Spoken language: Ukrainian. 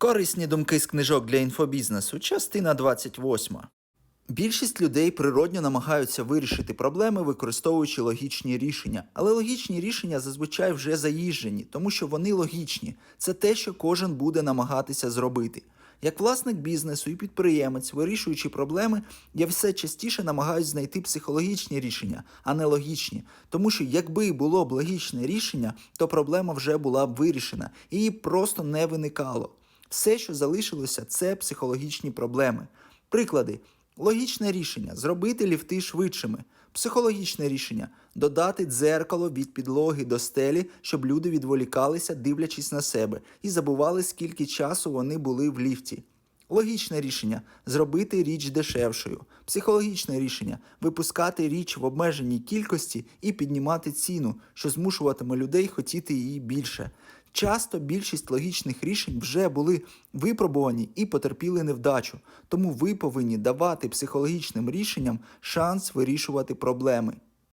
Корисні думки з книжок для інфобізнесу, частина 28. Більшість людей природньо намагаються вирішити проблеми, використовуючи логічні рішення. Але логічні рішення зазвичай вже заїжджені, тому що вони логічні. Це те, що кожен буде намагатися зробити. Як власник бізнесу і підприємець, вирішуючи проблеми, я все частіше намагаюсь знайти психологічні рішення, а не логічні. Тому що якби було б логічне рішення, то проблема вже була б вирішена, і її просто не виникало. Все, що залишилося, це психологічні проблеми. Приклади: логічне рішення зробити ліфти швидшими. Психологічне рішення додати дзеркало від підлоги до стелі, щоб люди відволікалися, дивлячись на себе, і забували, скільки часу вони були в ліфті. Логічне рішення зробити річ дешевшою. Психологічне рішення випускати річ в обмеженій кількості і піднімати ціну, що змушуватиме людей хотіти її більше. Часто більшість логічних рішень вже були випробувані і потерпіли невдачу, тому ви повинні давати психологічним рішенням шанс вирішувати проблеми.